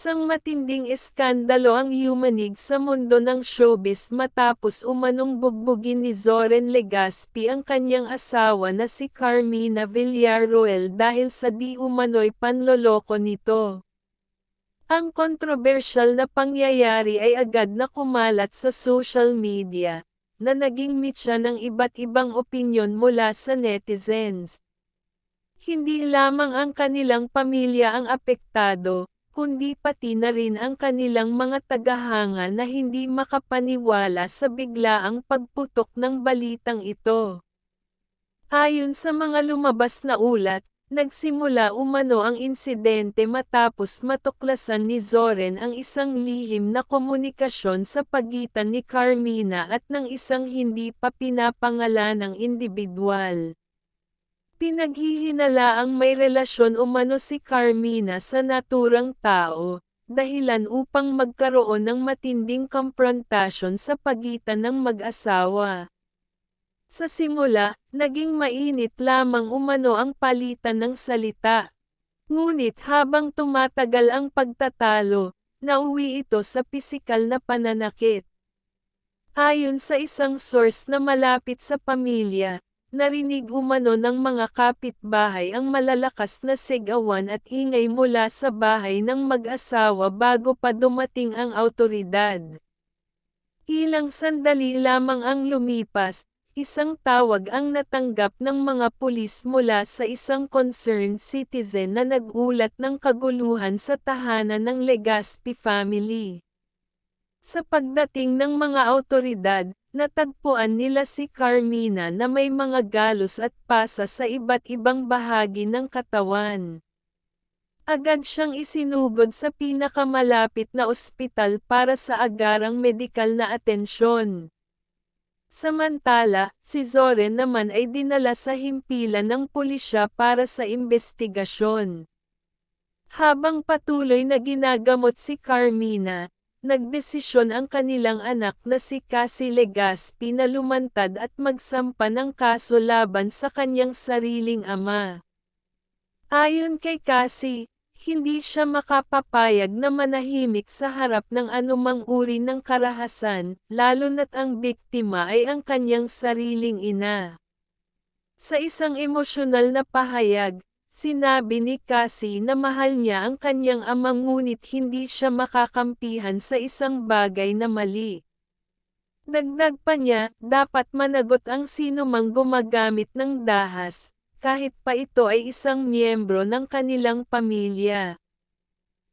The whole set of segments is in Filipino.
Isang matinding eskandalo ang yumanig sa mundo ng showbiz matapos umanong bugbugin ni Zoren Legaspi ang kanyang asawa na si Carmina Villarroel dahil sa di umano'y panloloko nito. Ang kontrobersyal na pangyayari ay agad na kumalat sa social media, na naging mitya ng iba't ibang opinyon mula sa netizens. Hindi lamang ang kanilang pamilya ang apektado, kundi pati na rin ang kanilang mga tagahanga na hindi makapaniwala sa biglaang pagputok ng balitang ito. Ayon sa mga lumabas na ulat, nagsimula umano ang insidente matapos matuklasan ni Zoren ang isang lihim na komunikasyon sa pagitan ni Carmina at ng isang hindi pa pinapangalanang individual. Pinaghihinala ang may relasyon umano si Carmina sa naturang tao, dahilan upang magkaroon ng matinding komprontasyon sa pagitan ng mag-asawa. Sa simula, naging mainit lamang umano ang palitan ng salita. Ngunit habang tumatagal ang pagtatalo, nauwi ito sa pisikal na pananakit. Ayon sa isang source na malapit sa pamilya, Narinig umano ng mga kapitbahay ang malalakas na sigawan at ingay mula sa bahay ng mag-asawa bago pa dumating ang autoridad. Ilang sandali lamang ang lumipas, isang tawag ang natanggap ng mga pulis mula sa isang concerned citizen na nagulat ng kaguluhan sa tahanan ng Legaspi family. Sa pagdating ng mga autoridad, Natagpuan nila si Carmina na may mga galos at pasa sa iba't ibang bahagi ng katawan. Agad siyang isinugod sa pinakamalapit na ospital para sa agarang medikal na atensyon. Samantala, si Zoren naman ay dinala sa himpilan ng pulisya para sa investigasyon. Habang patuloy na ginagamot si Carmina, nagdesisyon ang kanilang anak na si Cassie Legaspi na lumantad at magsampa ng kaso laban sa kanyang sariling ama. Ayon kay Cassie, hindi siya makapapayag na manahimik sa harap ng anumang uri ng karahasan, lalo na't ang biktima ay ang kanyang sariling ina. Sa isang emosyonal na pahayag, Sinabi ni Cassie na mahal niya ang kanyang amang ngunit hindi siya makakampihan sa isang bagay na mali. Dagdag pa niya, dapat managot ang sino mang gumagamit ng dahas, kahit pa ito ay isang miyembro ng kanilang pamilya.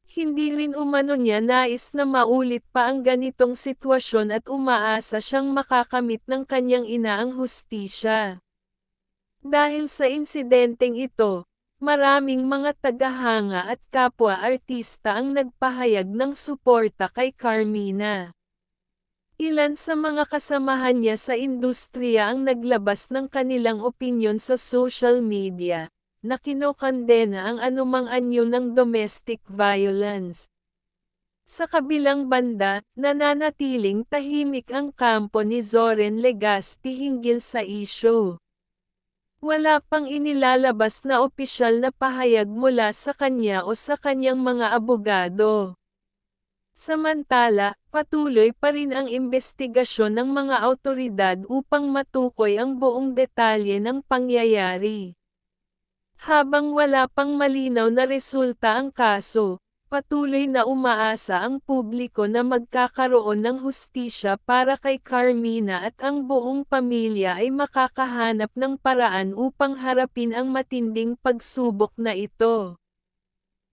Hindi rin umano niya nais na maulit pa ang ganitong sitwasyon at umaasa siyang makakamit ng kanyang ina ang hustisya. Dahil sa insidenteng ito, Maraming mga tagahanga at kapwa-artista ang nagpahayag ng suporta kay Carmina. Ilan sa mga kasamahan niya sa industriya ang naglabas ng kanilang opinyon sa social media, na kinokondena ang anumang anyo ng domestic violence. Sa kabilang banda, nananatiling tahimik ang kampo ni Zoren Legaspi hinggil sa isyo. Wala pang inilalabas na opisyal na pahayag mula sa kanya o sa kanyang mga abogado. Samantala, patuloy pa rin ang investigasyon ng mga autoridad upang matukoy ang buong detalye ng pangyayari. Habang wala pang malinaw na resulta ang kaso, Patuloy na umaasa ang publiko na magkakaroon ng hustisya para kay Carmina at ang buong pamilya ay makakahanap ng paraan upang harapin ang matinding pagsubok na ito.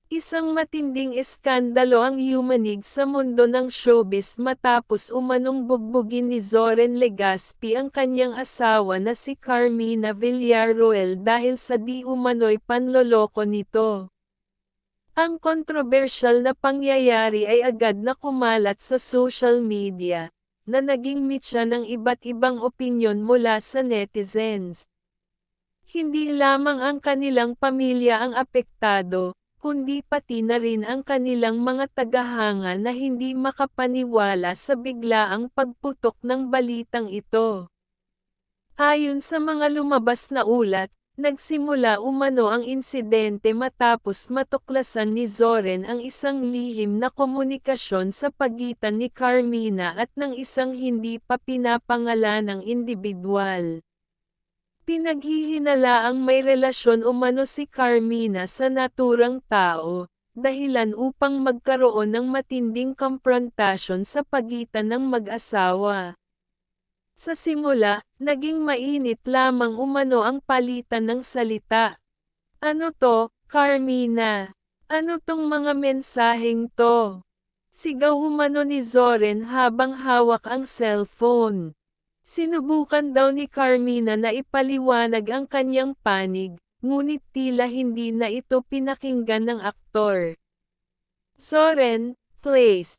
Isang matinding eskandalo ang yumanig sa mundo ng showbiz matapos umanong bugbugin ni Zoren Legaspi ang kanyang asawa na si Carmina Villarroel dahil sa di umano'y panloloko nito. Ang kontrobersyal na pangyayari ay agad na kumalat sa social media, na naging mitya ng iba't ibang opinyon mula sa netizens. Hindi lamang ang kanilang pamilya ang apektado, kundi pati na rin ang kanilang mga tagahanga na hindi makapaniwala sa biglaang pagputok ng balitang ito. Ayon sa mga lumabas na ulat, Nagsimula umano ang insidente matapos matuklasan ni Zoren ang isang lihim na komunikasyon sa pagitan ni Carmina at ng isang hindi pa pinapangalanang individual. Pinaghihinalaang may relasyon umano si Carmina sa naturang tao, dahilan upang magkaroon ng matinding komprontasyon sa pagitan ng mag-asawa. Sa simula, naging mainit lamang umano ang palitan ng salita. Ano to, Carmina? Ano tong mga mensaheng to? Sigaw umano ni Zoren habang hawak ang cellphone. Sinubukan daw ni Carmina na ipaliwanag ang kanyang panig, ngunit tila hindi na ito pinakinggan ng aktor. Soren, place,